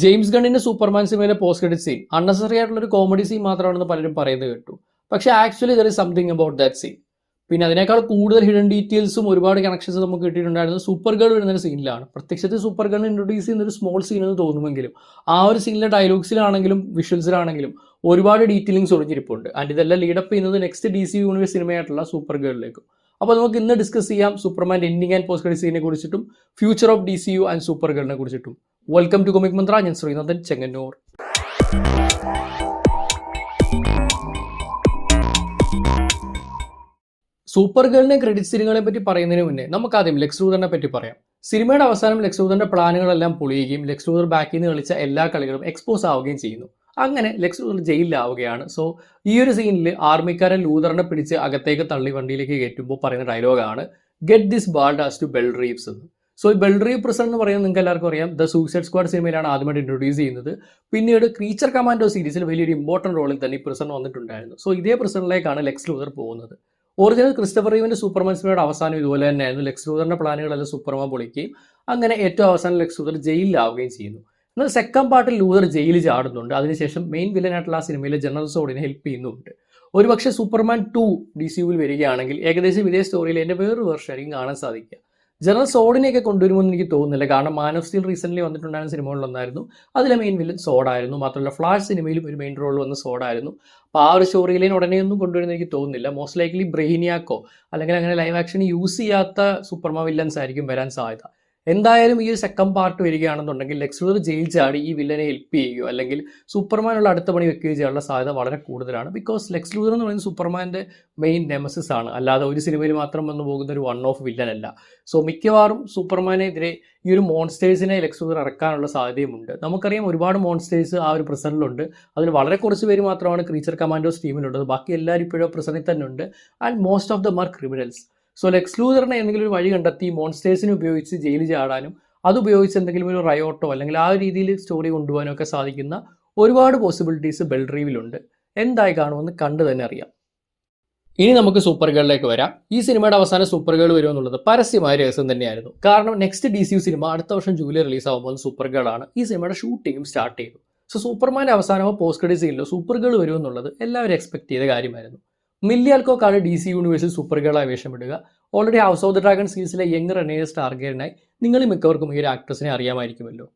James ഗണ്ണിന്റെ Superman സിനിമയിലെ post credit scene unnecessary ആയിട്ടുള്ള ഒരു കോമഡി സീൻ മാത്രമാണെന്ന് പലരും പറയുന്നത് കേട്ടു. പക്ഷെ actually there is something about that scene പിന്നെ അതിനേക്കാൾ കൂടുതൽ ഹിഡൻ ഡീറ്റെയിൽസും ഒരുപാട് കണക്ഷൻസ് നമുക്ക് കിട്ടിയിട്ടുണ്ടായിരുന്നത് സൂപ്പർ ഗേൾ വരുന്ന ഒരു സീനിലാണ് പ്രത്യക്ഷത്തിൽ സൂപ്പർ ഗേൾ ഇൻട്രൊഡ്യൂസ് ചെയ്യുന്ന ഒരു സ്മോൾ സീൻ എന്ന് തോന്നുമെങ്കിലും ആ ഒരു സീനിലെ ഡയലോഗ്സിലാണെങ്കിലും വിഷ്വൽസിലാണെങ്കിലും ഒരുപാട് ഡീറ്റെയിലിംഗ്സ് ഒളിഞ്ഞിരിപ്പുണ്ട്. ആൻഡ് ഇതെല്ലാം ലീഡപ്പ് ചെയ്യുന്നത് നെക്സ്റ്റ് ഡി സി യൂണിവേഴ്സ് സിനിമയായിട്ടുള്ള സൂപ്പർ ഗേളിലേക്കും അപ്പോൾ നമുക്ക് ഇന്ന് ഡിസ്കസ് ചെയ്യാം Superman ending and post credit സീനെ കുറിച്ചിട്ടും future of D C U and super ഗേളിനെ കുറിച്ചിട്ടും. വെൽക്കം ടു കൊമിക് മന്ത്ര ഞാൻ ശ്രീനാഥൻ ചെങ്ങന്നൂർ. സൂപ്പർ ഗേളിനെ ക്രെഡിറ്റ് സീനുകളെ പറ്റി പറയുന്നതിന് മുന്നേ നമുക്ക് ആദ്യം ലൂതറിനെ പറ്റി പറയാം. സിനിമയുടെ അവസാനം ലെക്സ് പ്ലാനുകളെല്ലാം പൊളിയുകയും ലെക്സ് ബാക്കിൽ നിന്ന് കളിച്ച എല്ലാ കളികളും എക്സ്പോസ് ആവുകയും ചെയ്യുന്നു. അങ്ങനെ ലെക്സ് ജയിലിലാവുകയാണ്. സോ ഈ ഒരു സീനിൽ ആർമിക്കാരൻ ലൂതറിനെ പിടിച്ച് അകത്തേക്ക് തള്ളി വണ്ടിയിലേക്ക് കയറ്റുമ്പോൾ പറയുന്ന ഡയലോഗാണ് get this bald ass to Belle Reve എന്ന്. സോ ഈ ബെൽഡറി പ്രിസൺ എന്ന് പറയുന്നത് നിങ്ങൾക്ക് എല്ലാവർക്കും അറിയാം. ദ സൂസൈഡ് സ്ക്വാഡ് സിനിമയിലാണ് ആദ്യമായിട്ട് ഇൻട്രൊഡ്യൂസ് ചെയ്യുന്നത്. പിന്നീട് ക്രീച്ചർ കമാൻഡോ സീരീസിൽ വലിയൊരു ഇമ്പോർട്ടന്റ് റോളിൽ തന്നെ ഈ പ്രിസൺ വന്നിട്ടുണ്ടായിരുന്നു. സോ ഇതേ പ്രിസണിലേക്കാണ് ലെക്സ് ലൂതർ പോകുന്നത്. ഒറിജിനൽ ക്രിസ്റ്റഫർ റീവിന്റെ സൂപ്പർമാൻ സിനിമയുടെ അവസാനം ഇതുപോലെ തന്നെയായിരുന്നു. ലെക്സ് ലൂതറിന്റെ പ്ലാനുകളെല്ലാം സൂപ്പർമാൻ പൊളിക്കുകയും അങ്ങനെ ഏറ്റവും അവസാനം ലെക്സ് ലൂതർ ജയിലിലാവുകയും ചെയ്യുന്നു. എന്നാൽ സെക്കൻഡ് പാർട്ടിൽ ലൂതർ ജയിലിൽ ചാടുന്നുണ്ട്. അതിനുശേഷം മെയിൻ വില്ലനായിട്ടുള്ള ആ സിനിമയിലെ ജനറൽ സോഡിനെ ഹെൽപ്പ് ചെയ്യുന്നുണ്ട്. ഒരുപക്ഷെ സൂപ്പർമാൻ ടു ഡി സി യുവിൽ വരികയാണെങ്കിൽ ഏകദേശം ഇതേ സ്റ്റോറിയിൽ എന്റെ വേറൊരു വർഷമായിരിക്കും കാണാൻ സാധിക്കുക. ജനറൽ സോഡിനെയൊക്കെ കൊണ്ടുവരുമെന്ന് എനിക്ക് തോന്നുന്നില്ല. കാരണം മാൻ ഓഫ് സ്റ്റീൽ റീസെന്റ്ലി വന്നിട്ടുണ്ടായിരുന്ന സിനിമകളിലൊന്നായിരുന്നു അതിലെ മെയിൻ വില്ലൻ സോഡായിരുന്നു മാത്രമല്ല ഫ്ലാഷ് സിനിമയിലും ഒരു മെയിൻ റോൾ വന്ന സോഡായിരുന്നു അപ്പോൾ ആ ഒരു സ്റ്റോറി ലൈൻ ഉടനെയൊന്നും കൊണ്ടുവരുമെന്ന് എനിക്ക് തോന്നുന്നില്ല. മോസ്റ്റ് ലൈക്ലി ബ്രെയിനിയാക്കോ അല്ലെങ്കിൽ അങ്ങനെ ലൈവ് ആക്ഷൻ യൂസ് ചെയ്യാത്ത സൂപ്പർമാ വില്ലൻസ് ആയിരിക്കും വരാൻ സാധ്യത. എന്തായാലും ഈ ഒരു സെക്കൻഡ് പാർട്ട് വരികയാണെന്നുണ്ടെങ്കിൽ ലെക്സ് ജയിൽ ചാടി ഈ വില്ലനെ ഹെൽപ്പ് ചെയ്യുകയോ അല്ലെങ്കിൽ സൂപ്പർമാനുള്ള അടുത്ത പണി വെക്കുകയോ ചെയ്യാനുള്ള സാധ്യത വളരെ കൂടുതലാണ്. ബിക്കോസ് ലെക്സ് ലൂതർ എന്ന് പറയുന്നത് സൂപ്പർമാന്റെ മെയിൻ നെമസിസ് ആണ്. അല്ലാതെ ഒരു സിനിമയിൽ മാത്രം വന്നു പോകുന്ന ഒരു വൺ ഓഫ് വില്ലൻ അല്ല. സോ മിക്കവാറും സൂപ്പർമാനെതിരെ ഈ ഒരു മോൺസ്റ്റേഴ്സിനെ ലെക്സ് ലൂതർ ഇറക്കാനുള്ള സാധ്യതയുമുണ്ട്. നമുക്കറിയാം ഒരുപാട് മോൺസ്റ്റേഴ്സ് ആ ഒരു പ്രസറിലുണ്ട് അതിൽ വളരെ കുറച്ച് പേര് മാത്രമാണ് ക്രീച്ചർ കമാൻഡോസ് ടീമിലുള്ളത് ബാക്കി എല്ലാവരും ഇപ്പോഴും പ്രസറിൽ തന്നെ ഉണ്ട് ആൻഡ് മോസ്റ്റ് ഓഫ് ദ മർ ക്രിമിനൽസ് സോ ലെക്സ് ലൂതറിനെ എന്തെങ്കിലും ഒരു വഴി കണ്ടെത്തി മോൺസ്റ്റേഴ്സിനെ ഉപയോഗിച്ച് ജയിലിൽ ചാടാനും അതുപയോഗിച്ച് എന്തെങ്കിലും ഒരു റയോട്ടോ അല്ലെങ്കിൽ ആ രീതിയിൽ സ്റ്റോറി കൊണ്ടുപോകാനും ഒക്കെ സാധിക്കുന്ന ഒരുപാട് പോസിബിലിറ്റീസ് ബെൽഡ്രീവിലുണ്ട് എന്തായി കാണുമെന്ന് കണ്ടു തന്നെ അറിയാം. ഇനി നമുക്ക് സൂപ്പർ ഗേളിലേക്ക് വരാം. ഈ സിനിമയുടെ അവസാനം സൂപ്പർ ഗേൾ വരുമെന്നുള്ളത് പരസ്യമായ രഹസ്യം തന്നെയായിരുന്നു. കാരണം നെക്സ്റ്റ് ഡി സി സിനിമ അടുത്ത വർഷം ജൂലൈ റിലീസ് ആകുമ്പോൾ സൂപ്പർ ഗേൾ ആണ്. ഈ സിനിമയുടെ ഷൂട്ടിങ്ങും സ്റ്റാർട്ട് ചെയ്തു. സോ സൂപ്പർമാന്റെ അവസാനമോ പോസ്റ്റ് ക്രെഡിറ്റ് സീനിലോ സൂപ്പർ ഗേൾ വരുമെന്നുള്ളത് എല്ലാവരും എക്സ്പെക്ട് ചെയ്ത കാര്യമായിരുന്നു. മില്ലി അൽക്കോക്കാണ് ഡി സി യൂണിവേഴ്സിൽ സൂപ്പർ ഗേളായി വേഷമിടുക. Already house of the dragon സീരീസിലെ യങ് റെനേഴ്സ് സ്റ്റാർഗേറിനായി നിങ്ങൾ മിക്കവർക്കും ഈ ഒരു ആക്ട്രസിനെ അറിയാമായിരിക്കുമല്ലോ.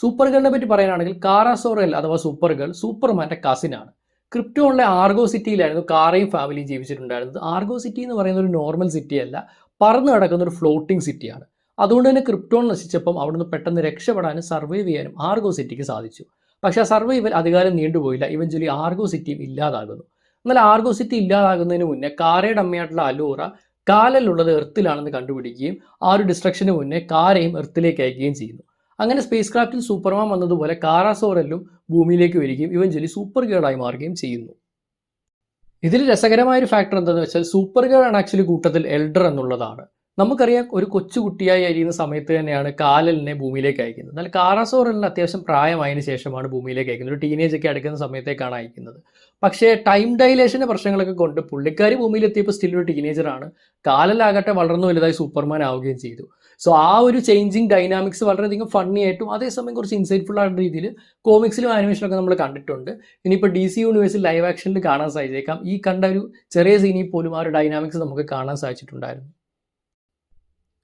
സൂപ്പർ ഗേളിനെ പറ്റി പറയാനാണെങ്കിൽ കാറാസോറൽ അഥവാ സൂപ്പർ ഗേൾ സൂപ്പർമാന്റെ കസിനാണ് ക്രിപ്റ്റോണിലെ ആർഗോ സിറ്റിയിലായിരുന്നു കാറയും ഫാമിലിയും ജീവിച്ചിട്ടുണ്ടായിരുന്നത്. ആർഗോ സിറ്റി എന്ന് പറയുന്ന ഒരു നോർമൽ സിറ്റി അല്ല പറന്ന് കിടക്കുന്ന ഒരു ഫ്ലോട്ടിംഗ് സിറ്റിയാണ് അതുകൊണ്ട് തന്നെ ക്രിപ്റ്റോൺ നശിച്ചപ്പം അവിടുന്ന് പെട്ടെന്ന് രക്ഷപ്പെടാനും സർവൈവ് ചെയ്യാനും ആർഗോ സിറ്റിക്ക് സാധിച്ചു. പക്ഷേ ആ സർവൈവൽ അധികാരം നീണ്ടുപോയില്ല. ഇവഞ്ച്വലി ആർഗോ സിറ്റിയും ഇല്ലാതാകുന്നു. എന്നാൽ ആർഗോ സിറ്റി ഇല്ലാതാകുന്നതിന് മുന്നേ കാരയുടെ അമ്മയായിട്ടുള്ള അലൂറ കാലലുള്ളത് എർത്തിലാണെന്ന് കണ്ടുപിടിക്കുകയും ആ ഒരു ഡിസ്ട്രക്ഷന് മുന്നേ കാരയും എർത്തിലേക്ക് അയക്കുകയും ചെയ്യുന്നു. അങ്ങനെ സ്പേസ് ക്രാഫ്റ്റിൽ സൂപ്പർമാൻ വന്നതുപോലെ കാരാസോറെല്ലും ഭൂമിയിലേക്ക് വരികയും ഇവഞ്ച്വലി സൂപ്പർ ഗേളായി മാറുകയും ചെയ്യുന്നു. ഇതിൽ രസകരമായ ഒരു ഫാക്ടർ എന്താണെന്ന് വെച്ചാൽ സൂപ്പർ ഗേൾ ആണ് ആക്ച്വലി കൂട്ടത്തിൽ എൽഡർ എന്നുള്ളതാണ്. നമുക്കറിയാം ഒരു കൊച്ചുകുട്ടിയായി അരിയുന്ന സമയത്ത് തന്നെയാണ് കാലലിനെ ഭൂമിയിലേക്ക് അയക്കുന്നത്. എന്നാൽ കാറാസോറലിന് അത്യാവശ്യം പ്രായമായതിനു ശേഷമാണ് ഭൂമിയിലേക്ക് അയക്കുന്നത്. ഒരു ടീനേജ് ഒക്കെ അടക്കുന്ന സമയത്തേക്കാണ് അയക്കുന്നത്. പക്ഷേ ടൈം ഡൈലേഷന്റെ പ്രശ്നങ്ങളൊക്കെ കൊണ്ട് പുള്ളിക്കാരി ഭൂമിയിലെത്തിയപ്പോൾ സ്റ്റിൽ ഒരു ടീനേജറാണ് കാലലാകട്ടെ വളർന്നു വലുതായി സൂപ്പർമാൻ ആവുകയും ചെയ്തു. സോ ആ ഒരു ചേഞ്ചിങ് ഡൈനാമിക്സ് വളരെയധികം ഫണ്ണി ആയിട്ടും അതേസമയം കുറച്ച് ഇൻസൈറ്റ്ഫുൾ ആയിട്ടുള്ള രീതിയിൽ കോമിക്സിലും ആനിമേഷനൊക്കെ നമ്മൾ കണ്ടിട്ടുണ്ട്. ഇനിയിപ്പോൾ ഡി സി യൂണിവേഴ്സിൽ ലൈവ് ആക്ഷനിൽ കാണാൻ സാധിച്ചേക്കാം. ഈ കണ്ട ഒരു ചെറിയ സീനിൽ പോലും ആ ഒരു ഡൈനാമിക്സ് നമുക്ക് കാണാൻ സാധിച്ചിട്ടുണ്ടായിരുന്നു.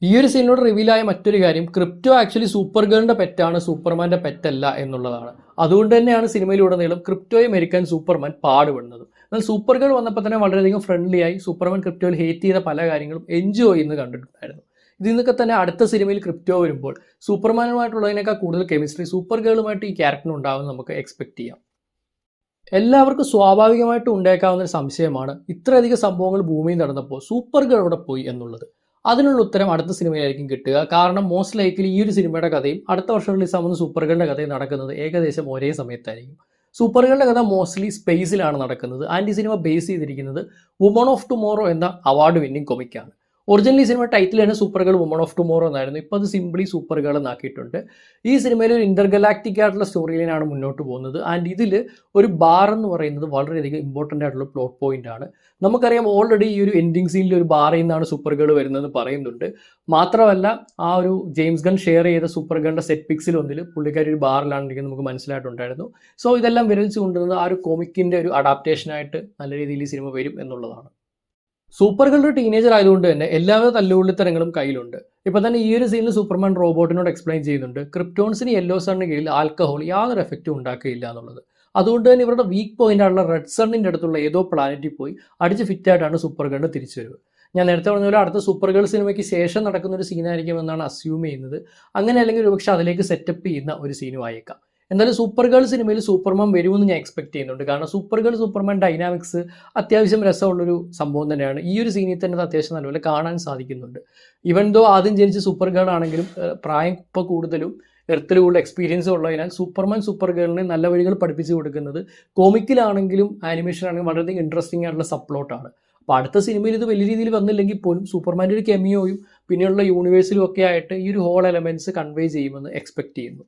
ഈ ഒരു സീനിനോട് റിവീലായ മറ്റൊരു കാര്യം ക്രിപ്റ്റോ ആക്ച്വലി സൂപ്പർ ഗേളിന്റെ പെറ്റാണ് സൂപ്പർമാന്റെ പെറ്റല്ല എന്നുള്ളതാണ്. അതുകൊണ്ട് തന്നെയാണ് സിനിമയിലുടനീളം ക്രിപ്റ്റോയെ മരിക്കാൻ സൂപ്പർമാൻ പാടുപെടുന്നത്. എന്നാൽ സൂപ്പർ ഗേൾ വന്നപ്പോൾ തന്നെ വളരെയധികം ഫ്രണ്ട്ലിയായി സൂപ്പർമാൻ ക്രിപ്റ്റോയിൽ ഹേറ്റ് ചെയ്ത പല കാര്യങ്ങളും എൻജോയ് ചെയ്യുന്നത് കണ്ടിട്ടുണ്ടായിരുന്നു. ഇതിൽ നിന്നൊക്കെ തന്നെ അടുത്ത സിനിമയിൽ ക്രിപ്റ്റോ വരുമ്പോൾ സൂപ്പർമാനുമായിട്ടുള്ളതിനേക്കാൾ കൂടുതൽ കെമിസ്ട്രി സൂപ്പർ ഗേളുമായിട്ട് ഈ ക്യാരക്ടറിന് ഉണ്ടാവും നമുക്ക് എക്സ്പെക്ട് ചെയ്യാം. എല്ലാവർക്കും സ്വാഭാവികമായിട്ടും ഉണ്ടായേക്കാവുന്ന ഒരു സംശയമാണ് ഇത്രയധികം സംഭവങ്ങൾ ഭൂമിയിൽ നടന്നപ്പോൾ സൂപ്പർ ഗേൾ അവിടെ പോയി എന്നുള്ളത്. അതിനുള്ള ഉത്തരം അടുത്ത സിനിമയിലായിരിക്കും കിട്ടുക. കാരണം മോസ്റ്റ് ലൈക്കിൽ ഈ ഒരു സിനിമയുടെ കഥയും അടുത്ത വർഷം റിലീസ് ആവുന്ന സൂപ്പർ ഗേളിന്റെ കഥയും നടക്കുന്നത് ഏകദേശം ഒരേ സമയത്തായിരിക്കും. സൂപ്പർ ഗേളിന്റെ കഥ മോസ്റ്റ്ലി സ്പേസിലാണ് നടക്കുന്നത്. ആൻഡ് ഈ സിനിമ ബേസ് ചെയ്തിരിക്കുന്നത് വുമൺ ഓഫ് ടുമോറോ എന്ന അവാർഡ് വിന്നിംഗ് കൊമിക്കാണ് ഒറിജിനലി സിനിമ ടൈറ്റിൽ തന്നെ super girl woman of tomorrow എന്നായിരുന്നു. ഇപ്പോൾ അത് സിംപ്ലി സൂപ്പർ ഗേൾ എന്നാക്കിയിട്ടുണ്ട്. ഈ സിനിമയിൽ ഒരു ഇന്റർഗലാക്റ്റിക് ആയിട്ടുള്ള സ്റ്റോറി ലൈനാണ് മുന്നോട്ട് പോകുന്നത്. ആൻഡ് ഇതിൽ ഒരു ബാർ എന്ന് പറയുന്നത് വളരെയധികം ഇമ്പോർട്ടന്റ് ആയിട്ടുള്ള പ്ലോട്ട് പോയിന്റ് ആണ്. നമുക്കറിയാം ഓൾറെഡി ഈ ഒരു എൻഡിങ് സീനിൽ ഒരു ബാറിൽ നിന്നാണ് സൂപ്പർ ഗേൾ വരുന്നതെന്ന് പറയുന്നുണ്ട്. മാത്രമല്ല ആ ഒരു ജെയിംസ് ഗൺ ഷെയർ ചെയ്ത സൂപ്പർ ഗേളിന്റെ സെറ്റ് പിക്സിൽ ഒന്നിൽ പുള്ളിക്കാരി ഒരു ബാറിലാണ് ഇരിക്കുന്നത് നമുക്ക് മനസ്സിലായിട്ടുണ്ടായിരുന്നു. സോ ഇതെല്ലാം വിരലിച്ച് കൊണ്ടുവന്നത് ആ ഒരു കോമിക്കിന്റെ ഒരു അഡാപ്റ്റേഷനായിട്ട് നല്ല രീതിയിൽ ഈ സിനിമ വരും എന്നുള്ളതാണ്. സൂപ്പർ ഗേൾ ഒരു ടീനേജർ ആയതുകൊണ്ട് തന്നെ എല്ലാവിധ തല്ലുകൊള്ളിത്തരങ്ങളും കയ്യിലുണ്ട്. ഇപ്പൊ തന്നെ ഈ ഒരു സീനിൽ സൂപ്പർമാൻ റോബോട്ടിനോട് എക്സ്പ്ലെയിൻ ചെയ്യുന്നുണ്ട്. ക്രിപ്റ്റോൺസിന് യെല്ലോ സണ്ണിന് കീഴിൽ ആൽക്കഹോൾ യാതൊരു എഫക്റ്റും ഉണ്ടാക്കുകയില്ല എന്നുള്ളത്. അതുകൊണ്ട് തന്നെ ഇവരുടെ വീക്ക് പോയിന്റ് റെഡ് സണ്ണിന്റെ അടുത്തുള്ള ഏതോ പ്ലാനറ്റിൽ പോയി അടിച്ച് ഫിറ്റ് ആയിട്ടാണ് സൂപ്പർ ഗേൾ തിരിച്ചു വരുന്നത് ഞാൻ നേരത്തെ പറഞ്ഞ പോലെ അടുത്ത സൂപ്പർ ഗേൾ സിനിമയ്ക്ക് ശേഷം നടക്കുന്ന ഒരു സീനായിരിക്കും എന്നാണ് അസ്യൂം ചെയ്യുന്നത്. അങ്ങനെ അല്ലെങ്കിൽ ഒരുപക്ഷെ അതിലേക്ക് സെറ്റപ്പ് ചെയ്യുന്ന ഒരു സീനും ആയേക്കാം. എന്തായാലും സൂപ്പർ ഗേൾ സിനിമയിൽ സൂപ്പർമാൻ വരുമെന്ന് ഞാൻ എക്സ്പെക്ട് ചെയ്യുന്നുണ്ട്. കാരണം സൂപ്പർ ഗേൾ സൂപ്പർമാൻ ഡൈനാമിക്സ് അത്യാവശ്യം രസമുള്ളൊരു സംഭവം തന്നെയാണ്. ഈ ഒരു സീനിൽ തന്നെ അത് അത്യാവശ്യം നല്ലപോലെ കാണാൻ സാധിക്കുന്നുണ്ട്. ഇവൻ ദോ ആദ്യം ജനിച്ച സൂപ്പർ ഗേൾ ആണെങ്കിലും പ്രായം ഇപ്പോൾ കൂടുതലും എർത്തിൽ കൂടുതൽ എക്സ്പീരിയൻസ് ഉള്ളതിനാൽ സൂപ്പർമാൻ സൂപ്പർ ഗേളിനെ നല്ല വഴികൾ പഠിപ്പിച്ചു കൊടുക്കുന്നത് കോമിക്കിലാണെങ്കിലും ആനിമേഷൻ ആണെങ്കിലും വളരെയധികം ഇൻട്രസ്റ്റിംഗ് ആയിട്ടുള്ള സപ്ലോട്ടാണ് അപ്പോൾ അടുത്ത സിനിമയിൽ ഇത് വലിയ രീതിയിൽ വന്നില്ലെങ്കിൽ പോലും സൂപ്പർമാന്റെ ഒരു കെമിയോയും പിന്നെയുള്ള യൂണിവേഴ്സിലും ഒക്കെ ആയിട്ട് ഈ ഒരു ഹോൾ എലമെന്റ്സ് കൺവേ ചെയ്യുമെന്ന് എക്സ്പെക്ട് ചെയ്യുന്നു.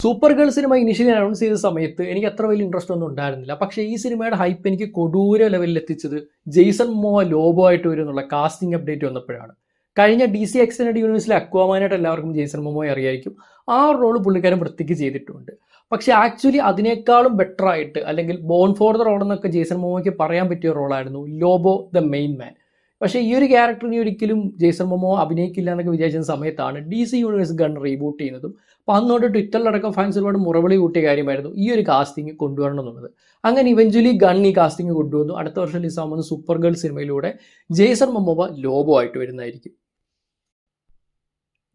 സൂപ്പർ ഗേൾ സിനിമ ഇനിഷ്യലി അനൗൺസ് ചെയ്ത സമയത്ത് എനിക്ക് അത്ര വലിയ ഇൻട്രസ്റ്റ് ഒന്നും ഉണ്ടായിരുന്നില്ല. പക്ഷേ ഈ സിനിമയുടെ ഹൈപ്പ് എനിക്ക് കൊടൂര ലെവലിൽ എത്തിച്ചത് ജെയ്സൺ മോ ലോബോ ആയിട്ട് വരും എന്നുള്ള കാസ്റ്റിംഗ് അപ്ഡേറ്റ് വന്നപ്പോഴാണ്. കഴിഞ്ഞ ഡി സി എക്സ്റ്റൻഡ് യൂണിവേഴ്സിലെ അക്വാമാനായിട്ട് എല്ലാവർക്കും ജെയ്സൺ മോമോയെ അറിയായിരിക്കും. ആ റോൾ പുള്ളിക്കാരൻ വൃത്തിക്ക് ചെയ്തിട്ടുണ്ട്. പക്ഷേ ആക്ച്വലി അതിനേക്കാളും ബെറ്റർ ആയിട്ട് അല്ലെങ്കിൽ ബോൺ ഫോർ ദ റോൾ എന്നൊക്കെ ജെയ്സൺ മോമോയ്ക്ക് പറയാൻ പറ്റിയ റോളായിരുന്നു ലോബോ ദ മെയിൻ മാൻ പക്ഷേ ഈ ഒരു ക്യാരക്ടറിനെ ഒരിക്കലും ജെയ്സൺ മോമോ അഭിനയിക്കില്ല എന്നൊക്കെ വിചാരിച്ച സമയത്താണ് D C universe Gunn reboot ചെയ്യുന്നതും അപ്പോൾ അന്നോട്ട് ട്വിറ്ററിലടക്കം ഫാൻസ് ഒരുപാട് മുറവിളി കൂട്ടിയ കാര്യമായിരുന്നു ഈ ഒരു കാസ്റ്റിംഗ് കൊണ്ടുവരണം എന്നുള്ളത്. അങ്ങനെ ഇവഞ്ച്വലി ഗൺ ഈ കാസ്റ്റിംഗ് കൊണ്ടുവന്നു. അടുത്ത വർഷം റിലീസാകുന്ന സൂപ്പർ ഗേൾ സിനിമയിലൂടെ ജെയ്സൺ മൊമോവ ലോബോ ആയിട്ട് വരുന്നതായിരിക്കും.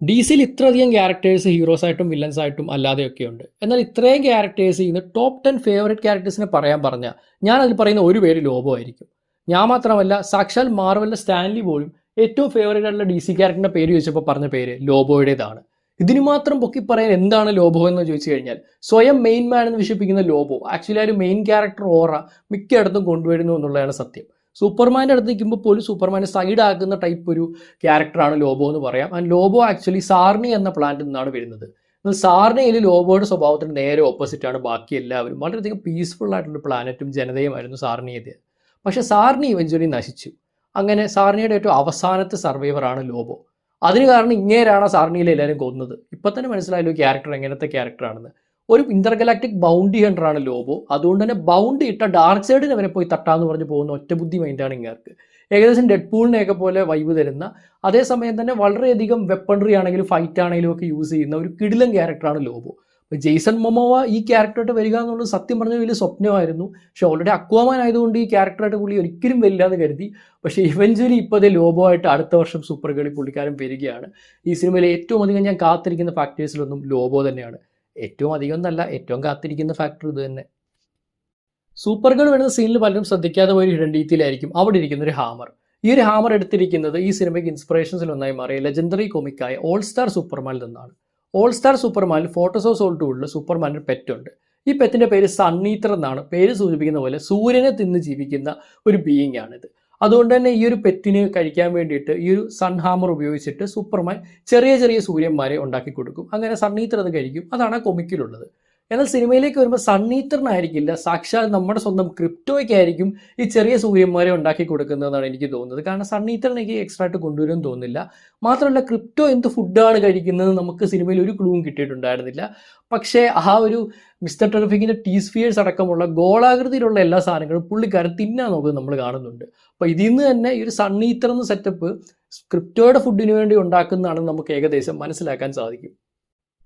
ഡി സിയിൽ ഇത്രയധികം ക്യാരക്ടേഴ്സ് ഹീറോസ് ആയിട്ടും വില്ലൻസ് ആയിട്ടും അല്ലാതെയൊക്കെ ഉണ്ട്. എന്നാൽ ഇത്രയും ക്യാരക്ടേഴ്സ് ഇന്ന് ടോപ്പ് ടെൻ ഫേവറേറ്റ് ക്യാരക്ടേഴ്സിനെ പറയാൻ പറഞ്ഞാൽ ഞാൻ അതിൽ പറയുന്ന ഒരു പേര് ലോബോ ആയിരിക്കും. ഞാൻ മാത്രമല്ല സാക്ഷാൽ മാർവലിന്റെ സ്റ്റാൻലി പോലും ഏറ്റവും ഫേവറേറ്റ് ആയിട്ടുള്ള ഡി സി ക്യാരക്ടറിന്റെ പേര് ചോദിച്ചപ്പോൾ പറഞ്ഞ പേര് ലോബോയുടേതാണ്. ഇതിന് മാത്രം പൊക്കി പറയാൻ എന്താണ് ലോബോ എന്ന് ചോദിച്ചു കഴിഞ്ഞാൽ സ്വയം മെയിൻ മാൻ എന്ന് വിശേഷിപ്പിക്കുന്ന ലോബോ ആക്ച്വലി ആ ഒരു മെയിൻ ക്യാരക്ടർ ഓറ മിക്കയിടത്തും കൊണ്ടുവരുന്നു എന്നുള്ളതാണ് സത്യം. സൂപ്പർമാന്റെ അടുത്ത് നിൽക്കുമ്പോൾ പോലും സൂപ്പർമാനെ സൈഡ് ആക്കുന്ന ടൈപ്പ് ഒരു ക്യാരക്ടറാണ് ലോബോ എന്ന് പറയാം. ആൻഡ് ലോബോ ആക്ച്വലി സാർണി എന്ന പ്ലാന്റിൽ നിന്നാണ് വരുന്നത്. എന്നാൽ സാറിനയിൽ ലോബോയുടെ സ്വഭാവത്തിന് നേരെ ഓപ്പോസിറ്റ് ആണ്. ബാക്കി എല്ലാവരും വളരെയധികം പീസ്ഫുൾ ആയിട്ടുള്ള പ്ലാനറ്റും ജനതയുമായിരുന്നു സാർണിയത് പക്ഷേ സാർണി ഇവഞ്ച്വലി നശിച്ചു. അങ്ങനെ സാർണിയുടെ ഏറ്റവും അവസാനത്തെ സർവൈവറാണ് ലോബോ അതിന് കാരണം ഇങ്ങേരാണ് സാർണിയിലെ എല്ലാവരും കൊന്നത്. ഇപ്പം തന്നെ മനസ്സിലായല്ലോ ക്യാരക്ടർ എങ്ങനത്തെ ക്യാരക്ടറാണെന്ന് ഒരു ഇന്റർഗലാക്ടിക് ബൗണ്ടി ഹണ്ടറാണ് ലോബോ. അതുകൊണ്ട് തന്നെ ബൗണ്ടി ഇട്ട ഡാർക്ക് സൈഡിന് വരെ പോയി തട്ടാന്ന് പറഞ്ഞ് പോകുന്ന ഒറ്റ ബുദ്ധി മൈൻഡാണ് ഇങ്ങേർക്ക്. ഏകദേശം ഡെഡ് പൂളിനെയൊക്കെ പോലെ വൈബ് തരുന്ന അതേസമയം തന്നെ വളരെയധികം വെപ്പണറി ആണെങ്കിലും ഫൈറ്റ് ആണെങ്കിലും ഒക്കെ യൂസ് ചെയ്യുന്ന ഒരു കിടിലൻ ക്യാരക്ടറാണ് ലോബോ. അപ്പോൾ ജെയ്സൺ മൊമോവ ഈ ക്യാരക്ടറായിട്ട് വരിക എന്നുള്ളത് സത്യം പറഞ്ഞ വലിയ സ്വപ്നമായിരുന്നു. പക്ഷെ ഓൾറെഡി അക്വാമാൻ ആയതുകൊണ്ട് ഈ ക്യാരക്ടറായിട്ട് പുള്ളി ഒരിക്കലും വരില്ല എന്ന് കരുതി. പക്ഷേ ഇപ്പോൾ അതേ ലോബോ ആയിട്ട് അടുത്ത വർഷം സൂപ്പർ കളി പുള്ളിക്കാരൻ വരികയാണ്. ഈ സിനിമയിൽ ഏറ്റവും അധികം ഞാൻ കാത്തിരിക്കുന്ന ഫാക്ടേഴ്സിലൊന്നും ലോബോ തന്നെയാണ്. ഏറ്റവും അധികം എന്നല്ല ഏറ്റവും കാത്തിരിക്കുന്ന ഫാക്ടർ ഇത് തന്നെ. സൂപ്പർ ഗേൾ വരുന്ന സീനിൽ പലരും ശ്രദ്ധിക്കാതെ പോയി ഹിഡൻ ഡീറ്റിയിലായിരിക്കും അവിടെ ഇരിക്കുന്ന ഒരു ഹാമർ ഈ ഒരു ഹാമർ എടുത്തിരിക്കുന്നത് ഈ സിനിമയ്ക്ക് ഇൻസ്പിറേഷൻസിൽ ഒന്നായി മാറിയ ലെജൻഡറി കോമിക്കായ ഓൾ സ്റ്റാർ സൂപ്പർമാനിൽ നിന്നാണ്. ഓൾ സ്റ്റാർ സൂപ്പർമാനിൽ ഫോട്ടോസ് ഓഫ് സോൾട്ട് ടൂളിൽ സൂപ്പർമാനിൽ പെറ്റുണ്ട്. ഈ പെറ്റിന്റെ പേര് സണ്ണീത്തർ എന്നാണ്. പേര് സൂചിപ്പിക്കുന്ന പോലെ സൂര്യനെ തിന്ന് ജീവിക്കുന്ന ഒരു ബീയിങ് ആണിത് അതുകൊണ്ട് തന്നെ ഈ ഒരു പെറ്റിന് കഴിക്കാൻ വേണ്ടിയിട്ട് ഈ ഒരു സൺ ഹാമർ ഉപയോഗിച്ചിട്ട് സൂപ്പർമാൻ ചെറിയ ചെറിയ സൂര്യന്മാരെ ഉണ്ടാക്കി കൊടുക്കും. അങ്ങനെ സണ്ണീത്തർ അത് കഴിക്കും. അതാണ് ആ കൊമിക്കിലുള്ളത് എന്നാൽ സിനിമയിലേക്ക് വരുമ്പോൾ സണ്ണീറ്ററിനായിരിക്കില്ല. സാക്ഷാൽ നമ്മുടെ സ്വന്തം ക്രിപ്റ്റോയ്ക്കായിരിക്കും ഈ ചെറിയ സൂര്യന്മാരെ ഉണ്ടാക്കി കൊടുക്കുന്നതെന്നാണ് എനിക്ക് തോന്നുന്നത്. കാരണം സണ്ണീത്തറിന് എനിക്ക് എക്സ്ട്രാ ആയിട്ട് കൊണ്ടുവരുമെന്ന് തോന്നുന്നില്ല. മാത്രമല്ല ക്രിപ്റ്റോ എന്ത് ഫുഡാണ് കഴിക്കുന്നത് നമുക്ക് സിനിമയിൽ ഒരു ക്ലൂവും കിട്ടിയിട്ടുണ്ടായിരുന്നില്ല. പക്ഷേ ആ ഒരു മിസ്റ്റർ ടെറിഫിക്കിന്റെ ടീസ്ഫിയേഴ്സ് അടക്കമുള്ള ഗോളാകൃതിയിലുള്ള എല്ലാ സാധനങ്ങളും പുള്ളിക്കാരൻ തിന്നാൻ നോക്കുന്നത് നമ്മൾ കാണുന്നുണ്ട്. അപ്പോൾ ഇതിൽ നിന്ന് തന്നെ ഈ ഒരു എന്ന സെറ്റപ്പ് ക്രിപ്റ്റോയുടെ ഫുഡിന് വേണ്ടി ഉണ്ടാക്കുന്നതാണെന്ന് നമുക്ക് ഏകദേശം മനസ്സിലാക്കാൻ സാധിക്കും.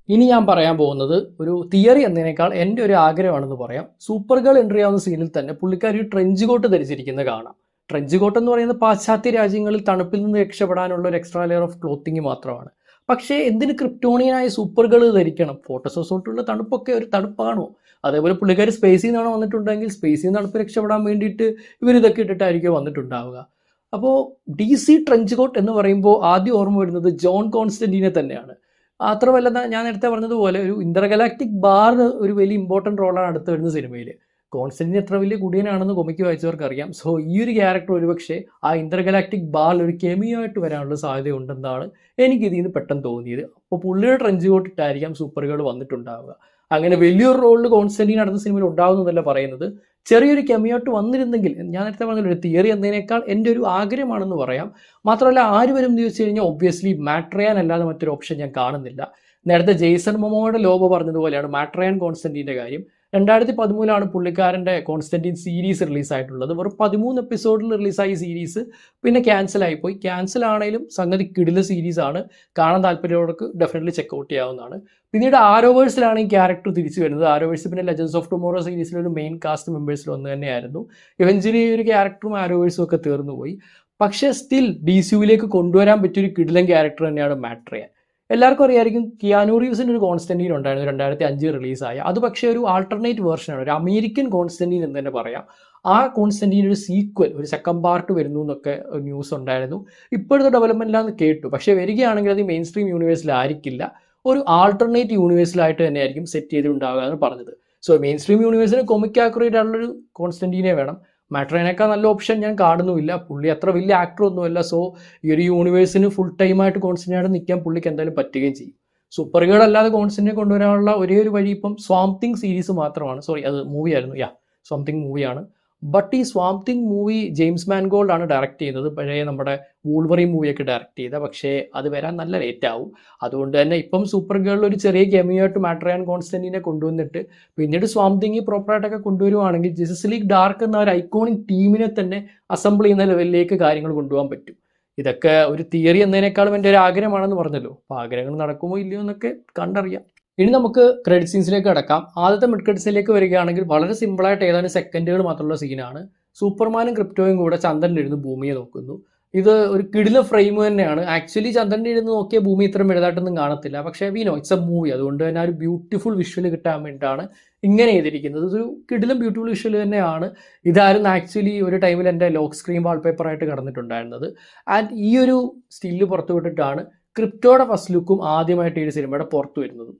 ഇനി ഞാൻ പറയാൻ പോകുന്നത് ഒരു തിയറി എന്നതിനേക്കാൾ എന്റെ ഒരു ആഗ്രഹമാണെന്ന് പറയാം. സൂപ്പർ ഗേൾ എൻട്രി ആവുന്ന സീനിൽ തന്നെ പുള്ളിക്കാരി ഒരു ട്രെഞ്ച് കോട്ട് ധരിച്ചിരിക്കുന്നത് കാണാം. ട്രെഞ്ച് കോട്ട് എന്ന് പറയുന്നത് പാശ്ചാത്യ രാജ്യങ്ങളിൽ തണുപ്പിൽ നിന്ന് രക്ഷപ്പെടാനുള്ള ഒരു എക്സ്ട്രാ ലെയർ ഓഫ് ക്ലോത്തിങ് മാത്രമാണ്. പക്ഷേ എന്തിന് ക്രിപ്റ്റോണിയനായ സൂപ്പർ ഗേൾ ധരിക്കണം? ഫോട്ടോസോസോട്ടുള്ള തണുപ്പൊക്കെ ഒരു തണുപ്പാണോ? അതേപോലെ പുള്ളിക്കാർ സ്പേസിൽ നിന്നാണ് വന്നിട്ടുണ്ടെങ്കിൽ സ്പേസിൽ നിന്ന് തണുപ്പ് രക്ഷപ്പെടാൻ വേണ്ടിയിട്ട് ഇവർ ഇതൊക്കെ ഇട്ടിട്ടായിരിക്കും വന്നിട്ടുണ്ടാവുക. അപ്പോൾ ഡി സി ട്രെഞ്ച് കോട്ട് എന്ന് പറയുമ്പോൾ ആദ്യം ഓർമ്മ വരുന്നത് ജോൺ കോൺസ്റ്റന്റീനെ തന്നെയാണ്. മാത്രമല്ല ഞാൻ നേരത്തെ പറഞ്ഞതുപോലെ ഒരു ഇന്റർഗലാക്ടിക് ബാർ ഒരു വലിയ ഇമ്പോർട്ടന്റ് റോളാണ് അടുത്ത് വരുന്ന സിനിമയിൽ കോൺസ്റ്റന്റിൻ എത്ര വലിയ കുടിയനാണെന്ന് കൊമിക്ക് വായിച്ചവർക്ക് അറിയാം സോ ഈ ഒരു ക്യാരക്ടർ ഒരുപക്ഷെ ആ ഇന്റർഗലാക്ടിക് ബാറിൽ ഒരു കെമിയോ ആയിട്ട് വരാനുള്ള സാധ്യത ഉണ്ടെന്നാണ് എനിക്ക് ഇതിൽ നിന്ന് പെട്ടെന്ന് തോന്നിയത്. അപ്പോൾ പുള്ളിയുടെ ട്രെഞ്ച് കോട്ടിട്ടായിരിക്കാം സൂപ്പർ ഗേൾ വന്നിട്ടുണ്ടാവുക. അങ്ങനെ വലിയൊരു റോളിൽ കോൺസ്റ്റന്റിൻ അടുത്ത സിനിമയിൽ ഉണ്ടാകുന്നതല്ല പറയുന്നത്. ചെറിയൊരു കെമിയോട്ട് വന്നിരുന്നെങ്കിൽ ഞാൻ നേരത്തെ പറഞ്ഞ ഒരു തിയറി എന്നതിനേക്കാൾ എന്റെ ഒരു ആഗ്രഹമാണെന്ന് പറയാം. മാത്രമല്ല ആര് വരും എന്ന് ചോദിച്ചു കഴിഞ്ഞാൽ ഒബ്വിയസ്ലി മാട്രയാൻ അല്ലാതെ മറ്റൊരു ഓപ്ഷൻ ഞാൻ കാണുന്നില്ല. നേരത്തെ ജെയ്സൺ മൊമോയുടെ ലോബ പറഞ്ഞതുപോലെയാണ് മാട്രയാൻ കോൺസ്റ്റന്റീന്റെ കാര്യം. രണ്ടായിരത്തി പതിമൂന്നിലാണ് പുള്ളിക്കാരന്റെ കോൺസ്റ്റന്റീൻ സീരീസ് റിലീസായിട്ടുള്ളത് വെറും പതിമൂന്ന് എപ്പിസോഡിൽ റിലീസായി സീരീസ് പിന്നെ ക്യാൻസൽ ആയിപ്പോയി. ക്യാൻസൽ ആണെങ്കിലും സംഗതി കിടില സീരീസ് ആണ്. കാണാൻ താല്പര്യമുള്ളവർക്ക് ഡെഫിനറ്റ്ലി ചെക്കൗട്ട് ചെയ്യാവുന്നതാണ്. പിന്നീട് ആരോവേഴ്സിലാണ് ഈ ക്യാരക്ടർ തിരിച്ചു വരുന്നത്. ആരോവേഴ്സ് പിന്നെ ലെജൻസ് ഓഫ് ടുമോറോ സീരീസിലെ ഒരു മെയിൻ കാസ്റ്റ് മെമ്പേഴ്സിൽ ഒന്ന് തന്നെയായിരുന്നു. ഇവഞ്ചലി ഒരു ക്യാരക്ടറും ആരോവേഴ്സും ഒക്കെ തീർന്നു പോയി. പക്ഷേ സ്റ്റിൽ ഡി സിയുയിലേക്ക് കൊണ്ടുവരാൻ പറ്റിയൊരു കിടിലൻ ക്യാരക്ടർ തന്നെയാണ് മാട്രിയൻ എല്ലാവർക്കും അറിയായിരിക്കും കിയാനു ഒരു കോൺസ്റ്റന്റീൻ ഉണ്ടായിരുന്നു രണ്ടായിരത്തി അഞ്ച് റിലീസായ അത് പക്ഷേ ഒരു ആൾട്ടർനേറ്റ് വേർഷനാണ് ഒരു അമേരിക്കൻ കോൺസ്റ്റന്റീൻ എന്ന് തന്നെ പറയാം. ആ കോൺസ്റ്റന്റീൻ ഒരു സീക്വൽ ഒരു സെക്കൻഡ് പാർട്ട് വരുന്നു എന്നൊക്കെ ന്യൂസ് ഉണ്ടായിരുന്നു. ഇപ്പോഴത്തെ ഡെവലപ്മെന്റിലാന്ന് കേട്ടു. പക്ഷേ വരികയാണെങ്കിൽ അത് മെയിൻ സ്ട്രീം യൂണിവേഴ്സിലായിരിക്കില്ല ഒരു ആൾട്ടർനേറ്റ് യൂണിവേഴ്സിലായിട്ട് തന്നെയായിരിക്കും സെറ്റ് ചെയ്തിട്ടുണ്ടാവുക എന്ന് പറഞ്ഞത്. സോ മെയിൻ സ്ട്രീം യൂണിവേഴ്സിന് കൊമിക് ആക്യുറേറ്റ് ആയിട്ടുള്ളൊരു കോൺസ്റ്റന്റീനെ വേണം. മാട്രേനേക്കാൾ നല്ല ഓപ്ഷൻ ഞാൻ കാണുന്നുമില്ല. പുള്ളി അത്ര വലിയ ആക്ടർ ഒന്നുമല്ല. സോ ഈ ഒരു യൂണിവേഴ്സിന് ഫുൾ ടൈമായിട്ട് കോൺസ്റ്റന്റ് ആയിട്ട് നിൽക്കാൻ പുള്ളിക്ക് എന്തായാലും പറ്റുകയും ചെയ്യും. സൂപ്പർ ഗേൾ അല്ലാതെ കോൺസ്റ്റന്റിനെ കൊണ്ടുവരാനുള്ള ഒരേ ഒരു വഴി ഇപ്പം സ്വാംതിങ് സീരീസ് മാത്രമാണ്. സോറി അത് മൂവി ആയിരുന്നു. യാ സ്വാംതിങ് മൂവിയാണ് ബട്ട് ഈ സ്വാംതിങ് മൂവി ജെയിംസ് മാൻഗോൾഡ് ആണ് ഡയറക്റ്റ് ചെയ്യുന്നത്. പഴയ നമ്മുടെ വൂൾവറി മൂവിയൊക്കെ ഡയറക്റ്റ് ചെയ്ത. പക്ഷേ അത് വരാൻ നല്ല ലേറ്റ് ആവും. അതുകൊണ്ട് തന്നെ ഇപ്പം സൂപ്പർ ഗേളിൽ ഒരു ചെറിയ കെമിയായിട്ട് മാട്രിയൻ കോൺസ്റ്റന്റിനെ കൊണ്ടുവന്നിട്ട് പിന്നീട് സ്വാംതിങ് പ്രോപ്പറായിട്ടൊക്കെ കൊണ്ടുവരുവാണെങ്കിൽ ജസ്റ്റിസ് ലീഗ് ഡാർക്ക് എന്ന ഒരു ഐക്കോണിക് ടീമിനെ തന്നെ അസംബിൾ ചെയ്യുന്ന ലെവലിലേക്ക് കാര്യങ്ങൾ കൊണ്ടുപോകാൻ പറ്റും. ഇതൊക്കെ ഒരു തിയറി എന്നതിനേക്കാളും എന്റെ ഒരു ആഗ്രഹമാണെന്ന് പറഞ്ഞല്ലോ. അപ്പോൾ ആഗ്രഹങ്ങൾ നടക്കുമോ ഇല്ലയോ എന്നൊക്കെ കണ്ടറിയാം. ഇനി നമുക്ക് ക്രെഡിറ്റ് സീൻസിലേക്ക് കിടക്കാം. ആദ്യത്തെ മിഡ് ക്രെഡിറ്റ് സീനിലേക്ക് വരികയാണെങ്കിൽ വളരെ സിമ്പിളായിട്ട് ഏതാനും സെക്കൻഡുകൾ മാത്രമുള്ള സീനാണ് സൂപ്പർമാനും ക്രിപ്റ്റോയും കൂടെ ചന്ദ്രനിരുന്ന് ഭൂമിയെ നോക്കുന്നു. ഇത് ഒരു കിടില ഫ്രെയിം തന്നെയാണ്. ആക്ച്വലി ചന്ദ്രന്റെ ഇരുന്ന് നോക്കിയ ഭൂമി ഇത്രയും വലുതായിട്ടൊന്നും കാണത്തില്ല. പക്ഷേ വീനോ ഇറ്റ്സ് എ മൂവി അതുകൊണ്ട് തന്നെ ഒരു ബ്യൂട്ടിഫുൾ വിഷ്വൽ കിട്ടാൻ വേണ്ടിയിട്ടാണ് ഇങ്ങനെ ചെയ്തിരിക്കുന്നത് ഒരു കിടിലും ബ്യൂട്ടിഫുൾ വിഷ്വൽ തന്നെയാണ്. ഇതായിരുന്നു ആക്ച്വലി ഒരു ടൈമിൽ എന്റെ ലോക്ക് സ്ക്രീൻ വാൾപേപ്പറായിട്ട് കടന്നിട്ടുണ്ടായിരുന്നത്. ആൻഡ് ഈ ഒരു സ്റ്റില്ല് പുറത്തു വിട്ടിട്ടാണ് ക്രിപ്റ്റോയുടെ ഫസ്റ്റ് ലുക്കും ആദ്യമായിട്ട് ഈ സിനിമയുടെ പുറത്തു വരുന്നത്.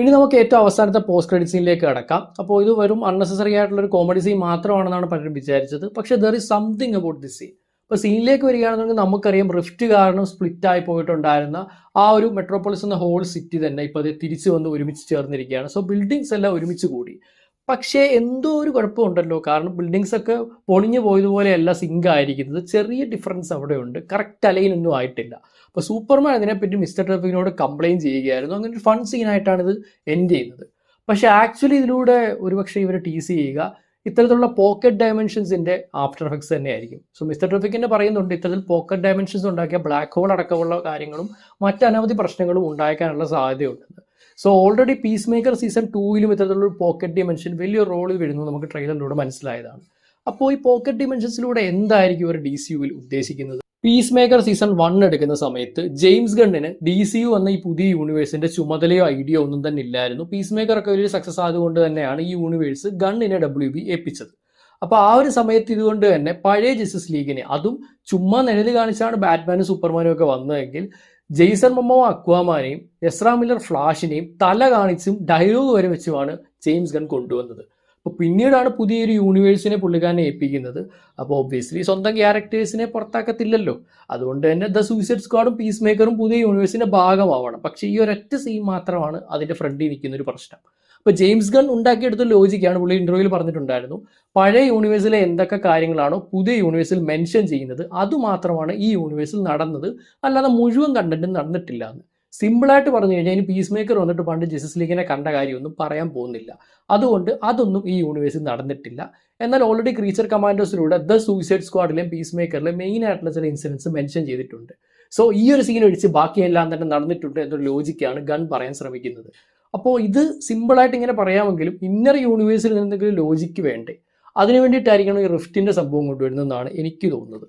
ഇനി നമുക്ക് ഏറ്റവും അവസാനത്തെ പോസ്റ്റ് ക്രെഡിറ്റ് സീനിലേക്ക് കടക്കാം. അപ്പോൾ ഇത് വരും അൺനെസസറി ആയിട്ടുള്ള ഒരു കോമഡി സീൻ മാത്രമാണെന്നാണ് പലരും വിചാരിച്ചത്. പക്ഷേ there is something about this scene ഇപ്പോൾ സീനിലേക്ക് വരികയാണെന്നുണ്ടെങ്കിൽ നമുക്കറിയാം റിഫ്റ്റ് കാരണം സ്പ്ലിറ്റ് ആയി പോയിട്ടുണ്ടായിരുന്ന ആ ഒരു മെട്രോപോളിസ് എന്ന ഹോൾ സിറ്റി തന്നെ ഇപ്പോൾ അത് തിരിച്ചു വന്ന് ഒരുമിച്ച് ചേർന്നിരിക്കുകയാണ്. സോ ബിൽഡിങ്സ് എല്ലാം ഒരുമിച്ച് കൂടി. പക്ഷേ എന്തോ ഒരു കുഴപ്പമുണ്ടല്ലോ കാരണം ബിൽഡിങ്സ് ഒക്കെ പൊളിഞ്ഞു പോയതുപോലെയല്ല സിങ്ക് ആയിരിക്കുന്നത്. ചെറിയ ഡിഫറൻസ് അവിടെ ഉണ്ട്. കറക്റ്റ് അലയിലൊന്നും ആയിട്ടില്ല. അപ്പോൾ സൂപ്പർമാൻ അതിനെപ്പറ്റി മിസ്റ്റർ ട്രഫിക്കിനോട് കംപ്ലയിന്റ് ചെയ്യുകയായിരുന്നു. അങ്ങനെ ഒരു ഫൺ സീനായിട്ടാണ് ഇത് എൻഡ് ചെയ്യുന്നത്. പക്ഷേ ആക്ച്വലി ഇതിലൂടെ ഒരുപക്ഷെ ഇവരെ ടീസ് ചെയ്യുക ഇത്തരത്തിലുള്ള പോക്കറ്റ് ഡയമെൻഷൻസിന്റെ ആഫ്റ്റർ എഫക്ട്സ് തന്നെയായിരിക്കും. സോ മിസ്റ്റർ ട്രഫിക്കിന്റെ പറയുന്നുണ്ട് ഇത്തരത്തിൽ പോക്കറ്റ് ഡയമെൻഷൻസ് ഉണ്ടാക്കിയ ബ്ലാക്ക് ഹോൾ അടക്കമുള്ള കാര്യങ്ങളും മറ്റനവധി പ്രശ്നങ്ങളും ഉണ്ടാക്കാനുള്ള സാധ്യതയുണ്ടെന്ന് so already peacemaker season ടൂവിലും ഇത്തരത്തിലുള്ള പോക്കറ്റ് ഡിമെൻഷൻ വലിയൊരു റോളിൽ വരുന്നു നമുക്ക് ട്രെയിലറിലൂടെ മനസ്സിലായതാണ്. അപ്പോൾ ഈ പോക്കറ്റ് ഡിമെൻഷൻസിലൂടെ എന്തായിരിക്കും ഒരു ഡി സി യുവിൽ ഉദ്ദേശിക്കുന്നത്? പീസ് മേക്കർ സീസൺ വൺ എടുക്കുന്ന സമയത്ത് ജെയിംസ് ഗണ്ണിന് ഡി സി യു എന്ന ഈ പുതിയ യൂണിവേഴ്സിന്റെ ചുമതലയോ ഐഡിയ ഒന്നും തന്നെ ഇല്ലായിരുന്നു. പീസ് മേക്കർ ഒക്കെ വലിയ സക്സസ് ആയതുകൊണ്ട് തന്നെയാണ് ഈ യൂണിവേഴ്സ് ഗണ്ണിനെ ഡബ്ല്യു ബി ഏൽപ്പിച്ചത്. അപ്പോൾ ആ ഒരു സമയത്ത് ഇതുകൊണ്ട് തന്നെ പഴയ ജസ്റ്റിസ് ലീഗിനെ അതും ചുമ്മാ നിഴൽ കാണിച്ചാണ് ബാറ്റ്മാനും സൂപ്പർമാനും ഒക്കെ വന്നതെങ്കിൽ ജെയ്സൺ മമ്മോ അക്വാമാനെയും എസ്രാ ഫ്ലാഷിനെയും തല കാണിച്ചും ഡയലോഗ് വരെ വെച്ചുമാണ് ജെയിംസ് ഗൺ കൊണ്ടുവന്നത്. അപ്പോൾ പിന്നീടാണ് പുതിയൊരു യൂണിവേഴ്സിനെ പുള്ളിക്കാരനെ ഏൽപ്പിക്കുന്നത്. അപ്പോൾ ഒബ്വിയസ്ലി സ്വന്തം ക്യാരക്ടേഴ്സിനെ പുറത്താക്കത്തില്ലല്ലോ. അതുകൊണ്ട് തന്നെ ദ സൂയിസൈഡ് സ്ക്വാഡും പീസ് മേക്കറും പുതിയ യൂണിവേഴ്സിന്റെ ഭാഗമാവണം. പക്ഷേ ഈ ഒരൊറ്റ സീൻ മാത്രമാണ് അതിന്റെ ഫ്രണ്ടിൽ നിൽക്കുന്ന ഒരു പ്രശ്നം. അപ്പോൾ ജെയിംസ് ഗൺ ഉണ്ടാക്കിയെടുത്ത ലോജിക്കാണ് പുള്ളി ഇന്റർവ്യൂവിൽ പറഞ്ഞിട്ടുണ്ടായിരുന്നു. പഴയ യൂണിവേഴ്സിലെ എന്തൊക്കെ കാര്യങ്ങളാണോ പുതിയ യൂണിവേഴ്സിൽ മെൻഷൻ ചെയ്യുന്നത് അതുമാത്രമാണ് ഈ യൂണിവേഴ്സിൽ നടന്നത്. അല്ലാതെ മുഴുവൻ കണ്ടന്റും നടന്നിട്ടില്ല എന്ന്. സിമ്പിളായിട്ട് പറഞ്ഞു കഴിഞ്ഞാൽ ഇനി പീസ് മേക്കർ വന്നിട്ട് പണ്ട് ജസ്റ്റിസ് ലീഗിനെ കണ്ട കാര്യമൊന്നും പറയാൻ പോകുന്നില്ല. അതുകൊണ്ട് അതൊന്നും ഈ യൂണിവേഴ്സിൽ നടന്നിട്ടില്ല. എന്നാൽ ഓൾറെഡി ക്രീച്ചർ കമാൻഡോസിലൂടെ ദ സൂയിസൈഡ് സ്ക്വാഡിലെയും പീസ് മേക്കറിലെ മെയിൻ ആയിട്ടുള്ള ചില ഇൻസിഡൻസ് മെൻഷൻ ചെയ്തിട്ടുണ്ട്. സോ ഈ ഒരു സീൻ ഒഴിച്ച് ബാക്കിയെല്ലാം തന്നെ നടന്നിട്ടുണ്ട് എന്നൊരു ലോജിക്കാണ് ഗൺ പറയാൻ ശ്രമിക്കുന്നത്. അപ്പോൾ ഇത് സിമ്പിളായിട്ട് ഇങ്ങനെ പറയാമെങ്കിലും ഇന്നർ യൂണിവേഴ്സിൽ എന്തെങ്കിലും ലോജിക്ക് വേണ്ടേ? അതിനു വേണ്ടിയിട്ടായിരിക്കണം ഈ റിഫ്റ്റിന്റെ സംഭവം കൊണ്ടുവരുന്നതെന്നാണ് എനിക്ക് തോന്നുന്നത്.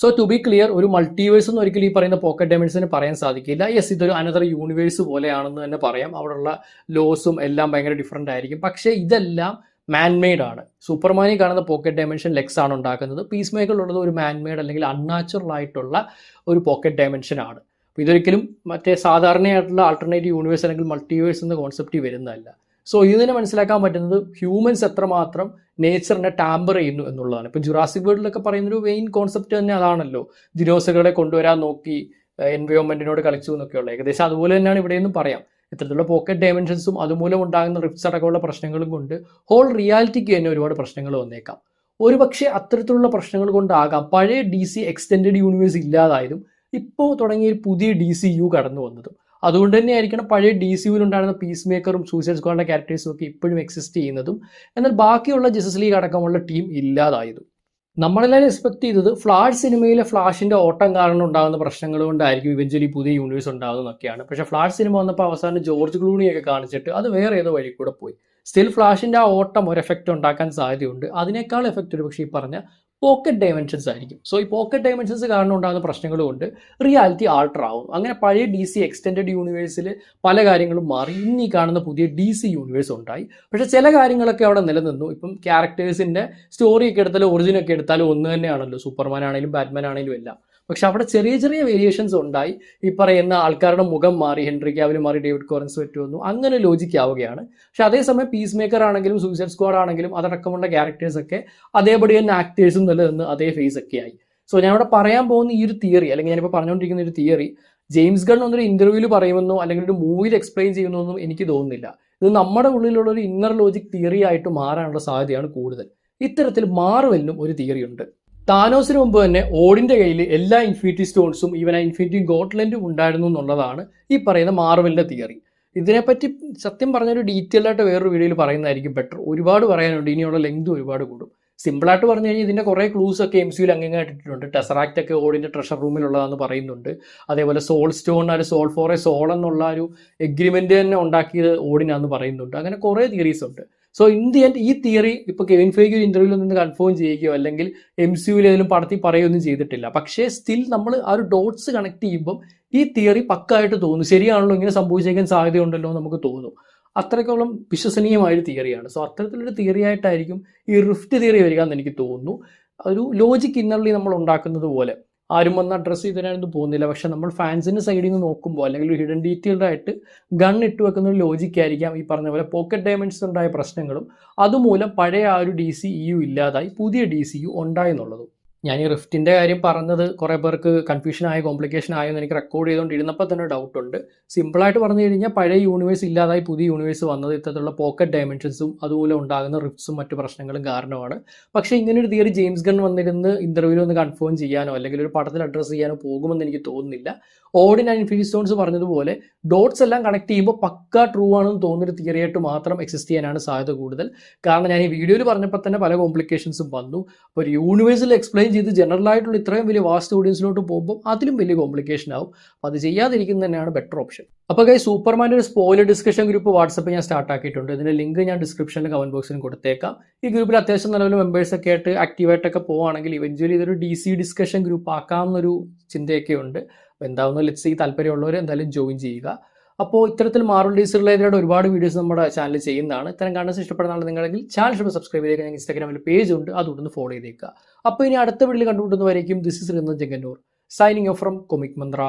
സോ ടു ബി ക്ലിയർ ഒരു മൾട്ടിവേഴ്സ് എന്ന് ഒരിക്കലും ഈ പറയുന്ന പോക്കറ്റ് ഡയമണ്ട്സിന് പറയാൻ സാധിക്കില്ല. യെസ് ഇതൊരു അനദർ യൂണിവേഴ്സ് പോലെയാണെന്ന് തന്നെ പറയാം. അവിടെയുള്ള ലോസും എല്ലാം ഭയങ്കര ഡിഫറെന്റ് ആയിരിക്കും. പക്ഷേ ഇതെല്ലാം മാൻമെയ്ഡ് ആണ്. സൂപ്പർമാനിൽ കാണുന്ന പോക്കറ്റ് ഡയമെൻഷൻ ലെക്സ് ആണ് ഉണ്ടാക്കുന്നത്. പീസ് മേക്കറിലുള്ളത് ഒരു മാൻമെയ്ഡ് അല്ലെങ്കിൽ അൺനാച്ചുറൽ ആയിട്ടുള്ള ഒരു പോക്കറ്റ് ഡയമെൻഷൻ ആണ്. അപ്പോൾ ഇതൊരിക്കലും മറ്റേ സാധാരണയായിട്ടുള്ള ആൾട്ടർനേറ്റീവ് യൂണിവേഴ്സ് അല്ലെങ്കിൽ മൾട്ടിവേഴ്സ് എന്ന കോൺസെപ്റ്റ് വരുന്നതല്ല. സോ ഇതിൽ നിന്ന് മനസ്സിലാക്കാൻ പറ്റുന്നത് ഹ്യൂമൻസ് എത്രമാത്രം നേച്ചറിനെ ടാമ്പർ ചെയ്യുന്നു എന്നുള്ളതാണ്. ഇപ്പം ജുറാസിക് വേൾഡിലൊക്കെ പറയുന്ന ഒരു മെയിൻ കോൺസെപ്റ്റ് തന്നെ അതാണല്ലോ. ജിനോസുകളെ കൊണ്ടുവരാൻ നോക്കി എൻവയോൺമെന്റിനോട് കളിച്ചു എന്നൊക്കെയുള്ള ഏകദേശം അതുപോലെ തന്നെയാണ് ഇവിടെയെന്നും പറയാം. ഇത്തരത്തിലുള്ള പോക്കറ്റ് ഡയമെൻഷൻസും അതുമൂലം ഉണ്ടാകുന്ന റിപ്സ് അടക്കമുള്ള പ്രശ്നങ്ങളും കൊണ്ട് ഹോൾ റിയാലിറ്റിക്ക് തന്നെ ഒരുപാട് പ്രശ്നങ്ങൾ വന്നേക്കാം. ഒരുപക്ഷെ അത്തരത്തിലുള്ള പ്രശ്നങ്ങൾ കൊണ്ടാകാം പഴയ ഡി സി എക്സ്റ്റെൻഡ് യൂണിവേഴ്സ് ഇല്ലാതായതും ഇപ്പോൾ തുടങ്ങിയ പുതിയ ഡി സി യു കടന്നു വന്നതും. അതുകൊണ്ട് തന്നെ ആയിരിക്കണം പഴയ ഡി സി യുവിലുണ്ടായിരുന്ന പീസ് മേക്കറും സൂസൈഡ് സ്ക്വാഡിന്റെ ക്യാരക്ടേഴ്സും ഒക്കെ ഇപ്പോഴും എക്സിസ്റ്റ് ചെയ്യുന്നതും. എന്നാൽ ബാക്കിയുള്ള ജസ്റ്റിസ് ലീഗ് അടക്കമുള്ള ടീം ഇല്ലാതായതും. നമ്മളെല്ലാവരും എക്സ്പെക്ട് ചെയ്തത് ഫ്ലാഷ് സിനിമയിലെ ഫ്ലാഷിന്റെ ഓട്ടം കാരണം ഉണ്ടാകുന്ന പ്രശ്നങ്ങൾ കൊണ്ടായിരിക്കും ഇവഞ്ച്വലി പുതിയ യൂണിവേഴ്സ് ഉണ്ടാകുന്നതൊക്കെയാണ് പക്ഷേ ഫ്ലാഷ് സിനിമ വന്നപ്പോൾ അവസാനം ജോർജ് ക്ലൂണിയൊക്കെ കാണിച്ചിട്ട് അത് വേറെ ഏതോ വഴി കൂടെ പോയി. സ്റ്റിൽ ഫ്ലാഷിന്റെ ആ ഓട്ടം ഒരു എഫക്റ്റ് ഉണ്ടാക്കാൻ സാധ്യതയുണ്ട്. അതിനേക്കാൾ എഫക്റ്റ് ഒരു പക്ഷേ ഈ പറഞ്ഞ പോക്കറ്റ് ഡയമെൻഷൻസ് ആയിരിക്കും. സോ ഈ പോക്കറ്റ് ഡയമെൻഷൻസ് കാരണം ഉണ്ടാകുന്ന പ്രശ്നങ്ങൾ കൊണ്ട് റിയാലിറ്റി ആൾട്ടർ ആവും. അങ്ങനെ പഴയ ഡി സി എക്സ്റ്റെൻഡഡ് യൂണിവേഴ്സിൽ പല കാര്യങ്ങളും മാറി ഇന്ന് കാണുന്ന പുതിയ ഡി സി യൂണിവേഴ്സ് ഉണ്ടായി. പക്ഷേ ചില കാര്യങ്ങളൊക്കെ അവിടെ നിലനിന്നു. ഇപ്പം ക്യാരക്ടേഴ്സിന്റെ സ്റ്റോറിയൊക്കെ എടുത്താലും ഒറിജിനൊക്കെ എടുത്താലും ഒന്ന് തന്നെയാണല്ലോ. സൂപ്പർമാൻ ആണെങ്കിലും ബാറ്റ്മാൻ ആണെങ്കിലും എല്ലാം. പക്ഷെ അവിടെ ചെറിയ ചെറിയ വേരിയേഷൻസ് ഉണ്ടായി. ഈ പറയുന്ന ആൾക്കാരുടെ മുഖം മാറി ഹെൻറി ക്യാവിൽ മാറി ഡേവിഡ് കോറൻസ് പറ്റി വന്നു. അങ്ങനെ ലോജിക്ക് ആവുകയാണ്. പക്ഷെ അതേസമയം പീസ് മേക്കർ ആണെങ്കിലും സൂസൈഡ് സ്ക്വാഡ് ആണെങ്കിലും അതടക്കമുള്ള ക്യാരക്ടേഴ്സ് ഒക്കെ അതേപടി തന്നെ ആക്ടേഴ്സും നിലനിന്ന് അതേ ഫേസ് ഒക്കെ ആയി. സോ ഞാനിവിടെ പറയാൻ പോകുന്ന ഈ ഒരു തിയറി അല്ലെങ്കിൽ ഞാനിപ്പോൾ പറഞ്ഞുകൊണ്ടിരിക്കുന്ന ഒരു തിയറി ജെയിംസ് ഗൺ ഒന്നൊരു ഇന്റർവ്യൂവിൽ പറയുമെന്നോ അല്ലെങ്കിൽ ഒരു മൂവിയിൽ എക്സ്പ്ലെയിൻ ചെയ്യുന്നൊന്നും എനിക്ക് തോന്നുന്നില്ല. ഇത് നമ്മുടെ ഉള്ളിലുള്ള ഒരു ഇന്നർ ലോജിക് തിയറി ആയിട്ട് മാറാനുള്ള സാധ്യതയാണ് കൂടുതൽ. ഇത്തരത്തിൽ മാറുവലിനും ഒരു തിയറി ഉണ്ട്. താനോസിന് മുമ്പ് തന്നെ ഓടിന്റെ കയ്യിൽ എല്ലാ ഇൻഫിനിറ്റി സ്റ്റോൺസും ഈവൻ ആ ഇൻഫിനിറ്റി ഗോട്ട്ലൻഡും ഉണ്ടായിരുന്നു എന്നുള്ളതാണ് ഈ പറയുന്ന മാർവലിന്റെ തിയറി ഇതിനെപ്പറ്റി സത്യം പറഞ്ഞൊരു ഡീറ്റെയിൽ ആയിട്ട് വേറൊരു വീഡിയോയിൽ പറയുന്നതായിരിക്കും ബെറ്റർ ഒരുപാട് പറയാനുണ്ട് ഇനിയുള്ള ലെങ്ത് ഒരുപാട് കൂടും. സിമ്പിളായിട്ട് പറഞ്ഞു കഴിഞ്ഞാൽ ഇതിന്റെ കുറേ ക്ലൂസ് ഒക്കെ എം സിയിൽ അംഗീകരിച്ചിട്ടുണ്ട് ടെസറാക്റ്റ് ഒക്കെ ഓടിന്റെ ട്രഷർ റൂമിലുള്ളതാണെന്ന് പറയുന്നുണ്ട്. അതേപോലെ സോൾ സ്റ്റോൺ ഒരു സോൾ ഫോർ എ സോൾ എന്നുള്ള ഒരു എഗ്രിമെന്റ് തന്നെ ഉണ്ടാക്കിയത് ഓടിനാന്ന് പറയുന്നുണ്ട്. അങ്ങനെ കുറേ തിയറീസ് ഉണ്ട്. സോ ഇൻ ഈ തിയറി ഇപ്പോൾ കെവിൻ ഫേക്ക് ഒരു ഇന്റർവ്യൂവിൽ നിന്ന് കൺഫേം ചെയ്യുകയോ അല്ലെങ്കിൽ എം സി യുവിൽ ഏതെങ്കിലും പടത്തിൽ പറയുകയൊന്നും ചെയ്തിട്ടില്ല. പക്ഷേ സ്റ്റിൽ നമ്മൾ ആ ഒരു ഡോട്ട്സ് കണക്ട് ചെയ്യുമ്പം ഈ തിയറി പക്കായിട്ട് തോന്നും. ശരിയാണല്ലോ ഇങ്ങനെ സംഭവിച്ചേക്കാൻ സാധ്യതയുണ്ടല്ലോ നമുക്ക് തോന്നും. അത്രയ്ക്കോളം വിശ്വസനീയമായ ഒരു തിയറിയാണ് സോ അത്തരത്തിലൊരു തിയറി ആയിട്ടായിരിക്കും ഈ റിഫ്റ്റ് തിയറി വരിക എന്ന് എനിക്ക് തോന്നുന്നു. ഒരു ലോജിക് ഇന്നർലി നമ്മൾ ഉണ്ടാക്കുന്നത് പോലെ. ആരും വന്ന് അഡ്രസ്സ് ചെയ്തതിനൊന്നും പോകുന്നില്ല. പക്ഷെ നമ്മൾ ഫാൻസിന്റെ സൈഡിൽ നിന്ന് നോക്കുമ്പോൾ അല്ലെങ്കിൽ ഹിഡൻ ഡീറ്റെയിൽഡ് ആയിട്ട് ഗൺ ഇട്ട് വെക്കുന്ന ഒരു ലോജിക് ആയിരിക്കാം ഈ പറഞ്ഞ പോലെ പോക്കറ്റ് ഡയമണ്ട്സ് ഉണ്ടായ പ്രശ്നങ്ങളും. അതുമൂലം പഴയ ആ ഒരു ഡി സി യു ഇല്ലാതായി പുതിയ ഡി സി യു ഉണ്ടായെന്നുള്ളതും. ഞാൻ ഈ റിഫ്റ്റിന്റെ കാര്യം പറഞ്ഞത് കുറേ പേർക്ക് കൺഫ്യൂഷൻ ആയ കോംപ്ലിക്കേഷൻ ആയോ എന്ന് എനിക്ക് റെക്കോർഡ് ചെയ്തുകൊണ്ടിരുന്നപ്പോൾ തന്നെ ഡൗട്ട് ഉണ്ട്. സിമ്പിളായിട്ട് പറഞ്ഞു കഴിഞ്ഞാൽ പഴയ യൂണിവേഴ്സ് ഇല്ലാതായി പുതിയ യൂണിവേഴ്സ് വന്നത് ഇത്തരത്തിലുള്ള പോക്കറ്റ് ഡയമെൻഷൻസും അതുപോലെ ഉണ്ടാകുന്ന റിഫ്റ്റ്സും മറ്റു പ്രശ്നങ്ങളും കാരണമാണ്. പക്ഷേ ഇങ്ങനൊരു തിയറി ജെയിംസ് ഗൺ വന്നിരുന്ന് ഇന്റർവ്യൂവിൽ ഒന്ന് കൺഫേം ചെയ്യാനോ അല്ലെങ്കിൽ ഒരു പടത്തിൽ അഡ്രസ്സ് ചെയ്യാനോ പോകുമെന്ന് എനിക്ക് തോന്നുന്നില്ല. ഓഡിൻ ആൻഡ് ഇൻഫിനിറ്റി സ്റ്റോൺസ് പറഞ്ഞതുപോലെ ഡോട്ട്സ് എല്ലാം കണക്ട് ചെയ്യുമ്പോൾ പക്ക ട്രൂ ആണെന്ന് തോന്നുന്നൊരു തിയറി ആയിട്ട് മാത്രം എക്സിസ്റ്റ് ചെയ്യാനാണ് സാധ്യത കൂടുതൽ. കാരണം ഞാൻ ഈ വീഡിയോയിൽ പറഞ്ഞപ്പോൾ തന്നെ പല കോംപ്ലിക്കേഷൻസും വന്നു. അപ്പോൾ ഒരു യൂണിവേഴ്സിൽ എക്സ്പ്ലെയിൻ ചെയ്ത് ജനറൽ ആയിട്ടുള്ള ഇത്രയും വലിയ വാസ്റ്റ് ഓഡിയൻസിലോട്ട് പോകുമ്പോൾ അതിലും വലിയ കോംപ്ലിക്കേഷൻ ആവും. അത് ചെയ്യാതിരിക്കുന്നത് തന്നെയാണ് ബെറ്റർ ഓപ്ഷൻ അപ്പോൾ കൈ സൂപ്പർമാന്റെ ഒരു സ്പോയിലർ ഡിസ്കഷൻ ഗ്രൂപ്പ് വാട്സപ്പ് ഞാൻ സ്റ്റാർട്ട് ആക്കിയിട്ടുണ്ട്. ഇതിന്റെ ലിങ്ക് ഞാൻ ഡിസ്ക്രിപ്ഷനിൽ കമന്റ് ബോക്സിൽ കൊടുത്തേക്കാം. ഈ ഗ്രൂപ്പിൽ അത്യാവശ്യം നല്ല മെമ്പേഴ്സ് ഒക്കെ ആയിട്ട് ആക്റ്റീവായിട്ടൊക്കെ പോവുകയാണെങ്കിൽ ഇവഞ്ച്വലി ഇതൊരു ഡി സി ഡിസ്കഷൻ ഗ്രൂപ്പ് ആക്കാമെന്നൊരു ചിന്തയൊക്കെ ഉണ്ട് അപ്പോൾ എന്താവുന്ന? ലെറ്റ്സ് ഈ താല്പര്യമുള്ളവർ എന്തായാലും ജോയിൻ ചെയ്യുക. അപ്പോൾ ഇത്തരത്തിൽ മാർവൽ ഡീസ് റിലേറ്റഡ് ഒരുപാട് വീഡിയോസ് നമ്മുടെ ചാനൽ ചെയ്യുന്നതാണ്. ഇത്തരം കണ്ടൻസ് ഇഷ്ടപ്പെടുന്ന നിങ്ങളെങ്കിൽ ചാനൽ ഇഷ്ടപ്പെട്ട് സബ്സ്ക്രൈബ് ചെയ്തേക്കുക ഞങ്ങൾ ഇൻസ്റ്റാഗ്രാമിൽ പേജ് ഉണ്ട്. അതുകൊണ്ട് ഫോളോ ചെയ്തേക്കുക അപ്പോൾ ഇനി അടുത്ത വീഡിയോയിൽ കണ്ടുമുട്ടുന്നവരേക്കും this is Rinna Jagannoor signing off from comic Mantra